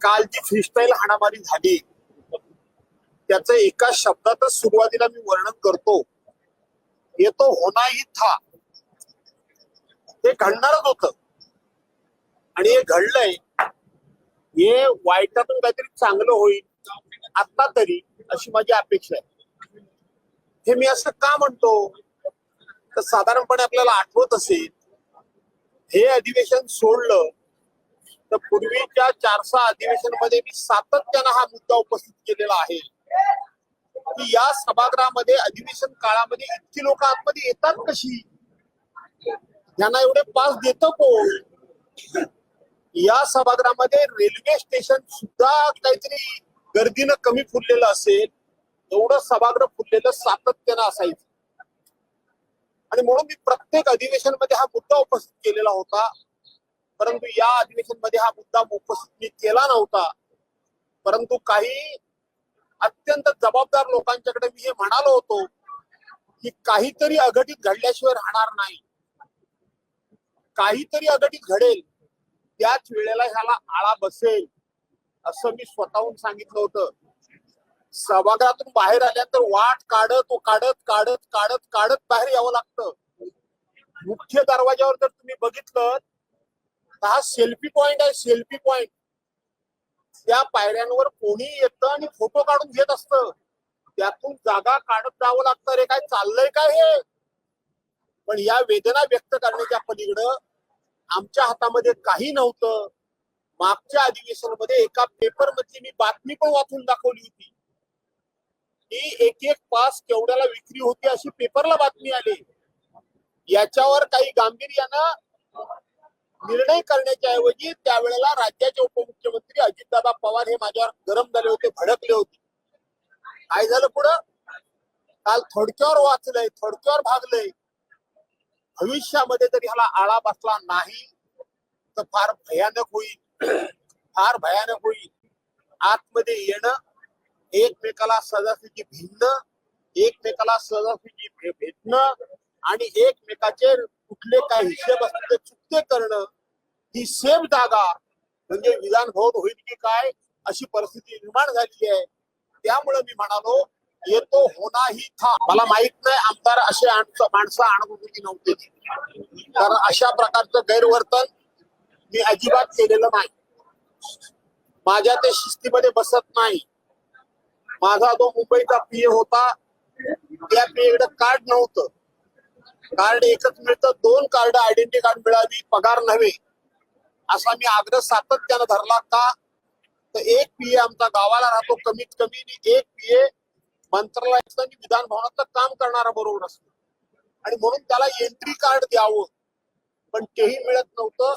काल जी फ्रीस्टाईल हाणामारी झाली त्याचं एका शब्दातच सुरुवातीला मी वर्णन करतो. हे तो होना ही था. हे घडणारच होत. आणि हे घडलंय. हे वाईटातून काहीतरी चांगलं होईल आता तरी अशी माझी अपेक्षा आहे. हे मी असं का म्हणतो? तर साधारणपणे आपल्याला आठवत असेल हे अधिवेशन सोडलं तर पूर्वीच्या चारसा अधिवेशनमध्ये मी सातत्यानं हा मुद्दा उपस्थित केलेला आहे. की या सभागृहामध्ये अधिवेशन काळामध्ये इतकी लोक आतमध्ये येतात कशी? त्यांना एवढे पास देत कोण? या सभागृहामध्ये रेल्वे स्टेशन सुद्धा काहीतरी गर्दीनं कमी फुललेलं असेल एवढं सभागृह फुललेलं सातत्यानं असायचं. आणि म्हणून मी प्रत्येक अधिवेशनमध्ये हा मुद्दा उपस्थित केलेला होता. परंतु या अधिवेशनमध्ये हा मुद्दा उपस्थित मी केला नव्हता. परंतु काही अत्यंत जबाबदार लोकांच्याकडे मी हे म्हणालो होतो की काहीतरी अघटित घडल्याशिवाय राहणार नाही. काहीतरी अघटित घडेल. त्याच वेळेला ह्याला आळा बसेल असं मी स्वतःहून सांगितलं होतं. सभागृहातून बाहेर आल्यानंतर वाट काढत काढत काढत काढत काढत बाहेर यावं लागतं. मुख्य दरवाज्यावर जर तुम्ही बघितलं हा सेल्फी पॉइंट आहे सेल्फी पॉइंट त्या पायऱ्यांवर कोणी येतं आणि फोटो काढून घेत असत. त्यातून जागा काढत जावं लागतं रे काय चाललंय काय हे? पण या वेदना व्यक्त करण्याच्या पलीकडं आमच्या हातामध्ये काही नव्हतं. मागच्या अधिवेशनामध्ये एका पेपर मधली मी बातमी पण वाचून दाखवली होती. की एक एक पास केवढ्याला विक्री होती अशी पेपरला बातमी आली. याच्यावर काही गांभीर्यानं निर्णय करण्याच्या ऐवजी त्यावेळेला राज्याचे उपमुख्यमंत्री अजितदादा पवार हे माझ्यावर गरम झाले होते भडकले होते. काय झालं पुढं? काल थोडक्यावर वाचलंय थोडक्यावर भागलंय. भविष्यामध्ये जर ह्याला आळा बसला नाही तर फार भयानक होईल. फार भयानक होईल. आतमध्ये येणं एकमेकाला सजासुची भिन्न एकमेकाला सजासुची भेटणं आणि एकमेकाचे कुठले काय हिशेब असतील ते करणं ही सेफ जागा म्हणजे विधान भवन होईल की काय अशी परिस्थिती निर्माण झालेली आहे. त्यामुळे मी म्हणालो येतो होणाही था. मला माहीत नाही आमदार असे माणसं आणत नव्हते. कारण अशा प्रकारचं गैरवर्तन मी अजिबात केलेलं नाही. माझ्या ते शिस्तीमध्ये बसत नाही. माझा जो मुंबईचा पीए होता त्या पीएकडे कार्ड नव्हतं. कार्ड एकच मिळतं दोन कार्ड आयडेंटिटी कार्ड मिळावी पगार नव्हे असा मी आग्रह सातत्यानं धरला का तर एक पीए आमचा गावाला राहतो कमीत कमी एक पीए मंत्रालयाचं आणि विधान भवनाचं काम करणारा बरोबर असतो. आणि म्हणून त्याला एंट्री कार्ड द्यावं पण तेही मिळत नव्हतं.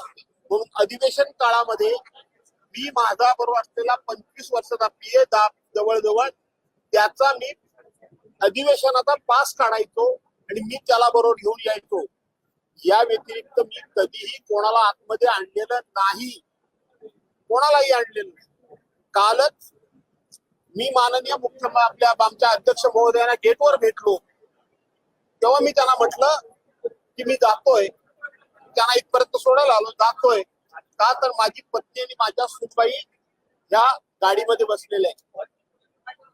म्हणून अधिवेशन काळामध्ये मी माझा बरोबर असलेला पंचवीस वर्षाचा पीए जवळजवळ त्याचा मी अधिवेशनाचा पास काढायचो. आणि मी त्याला बरोबर घेऊन यायचो. या व्यतिरिक्त मी कधीही कोणाला आतमध्ये आणलेलं नाही. कोणालाही आणलेलं नाही. कालच मी माननीय मुख्यमंत्री आपल्या आमच्या अध्यक्ष महोदयांना गेटवर भेटलो. तेव्हा मी त्यांना म्हटलं की मी जातोय. त्यांना इथपर्यंत सोडायला आलो. जातोय. का तर माझी पत्नी आणि माझ्या सुनबाई ह्या गाडीमध्ये बसलेल्या आहेत.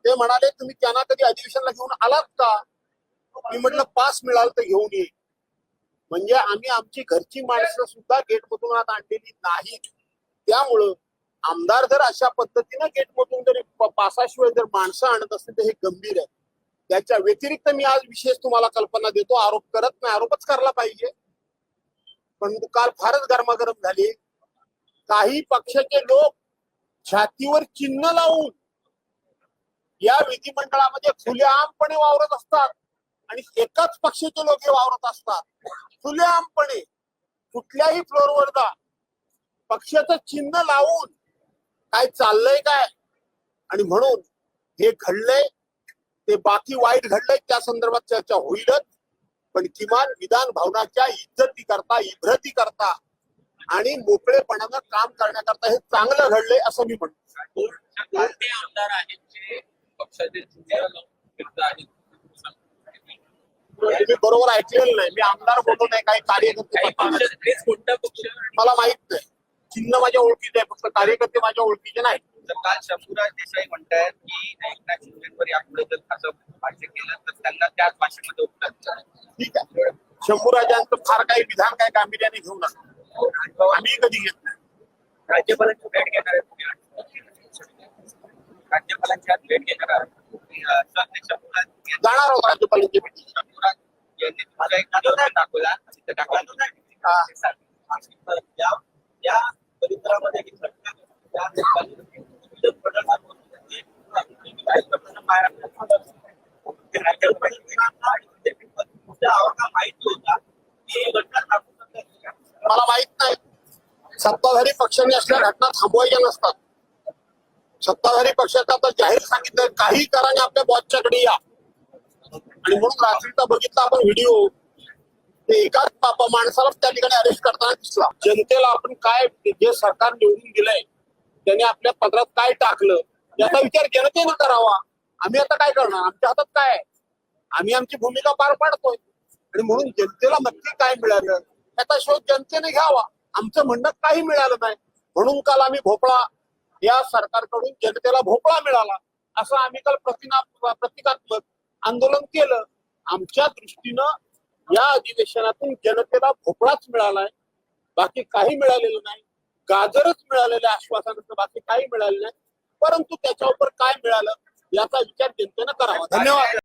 ते म्हणाले तुम्ही त्यांना कधी अधिवेशनला घेऊन आलात का? मी म्हटलं पास मिळालं तर घेऊन ये. म्हणजे आम्ही आमची घरची माणसं सुद्धा गेटमधून आत आणलेली नाहीत त्यामुळं आमदार जर अशा पद्धतीनं गेटमधून मधून पासाशिवाय जर माणसं आणत असतील तर हे गंभीर आहे त्याच्या व्यतिरिक्त मी आज विशेष तुम्हाला कल्पना देतो आरोप करत नाही. आरोपच करायला पाहिजे. पण काल फारच गरमागरम झाली. काही पक्षाचे लोक छातीवर चिन्ह लावून या विधिमंडळामध्ये खुलेआमपणे वावरत असतात. आणि एकाच पक्षाचे लोक हे वावरत असतात. खुलेआमपणे कुठल्याही फ्लोअरवर जा पक्षाचं चिन्ह लावून काय चाललंय काय? आणि म्हणून हे घडलंय ते बाकी वाईट घडलंय त्या संदर्भात चर्चा होईलच. पण किमान विधान भवनाच्या इज्जती करता इभ्रती करता आणि मोकळेपणानं काम करण्याकरता हे चांगलं घडलंय असं मी म्हणतो. आमदार आहेत? तुम्ही बरोबर ऐकलेलं नाही. मी आमदार बोलतो नाही काही कार्यकर्ते मला माहीत नाही. चिन्ह माझ्या ओळखीचे आहे फक्त कार्यकर्ते माझ्या ओळखीचे नाही तर काल शंभूराज देसाई म्हणतायत की एकनाथ शिंदेवर यापुढे जर असं भाष्य केलं तर त्यांना त्याच भाषेमध्ये द्या. ठीक आहे. शंभूराजांचं फार काही विधान काय गांभीर्याने घेऊ नका. आम्ही कधी घेत नाही. राज्यपालांची भेट घेणार आहे राज्यपालांची आज भेट घेणार आहे शंभूराज जाणार आहोत राज्यपालांची भेटी तिथे होता मला माहीत नाही. सत्ताधारी पक्षाने असल्या घटना थांबवायच्या नसतात. सत्ताधारी पक्षाचा आता जाहीर सांगितलं काही कराने आपल्या बॉसच्याकडे या. आणि म्हणून रात्रीचा बघितला आपण व्हिडिओ. ते एकाच पापा माणसाला त्या ठिकाणी अरेस्ट करताना दिसला. जनतेला आपण काय जे सरकार निवडून दिलंय त्याने आपल्या पदरात काय टाकलं याचा विचार जनतेनं करावा. आम्ही आता काय करणार? आमच्या हातात काय आहे? आम्ही आमची भूमिका पार पाडतोय. आणि म्हणून जनतेला नक्की काय मिळालं याचा शोध जनतेने घ्यावा. आमचं म्हणणं काही मिळालं नाही. म्हणून काल आम्ही भोपळा या सरकारकडून जनतेला भोपळा मिळाला. असं आम्ही काल प्रतिना प्रतिकात्मक आंदोलन केलं. आमच्या दृष्टीनं या अधिवेशनातून जनतेला भोपळाच मिळालाय. बाकी काही मिळालेलं नाही. गाजरच मिळालेलं आहे आश्वासनाचं बाकी काही मिळालं नाही. परंतु त्याच्यावर काय मिळालं याचा विचार जनतेनं करावा. धन्यवाद.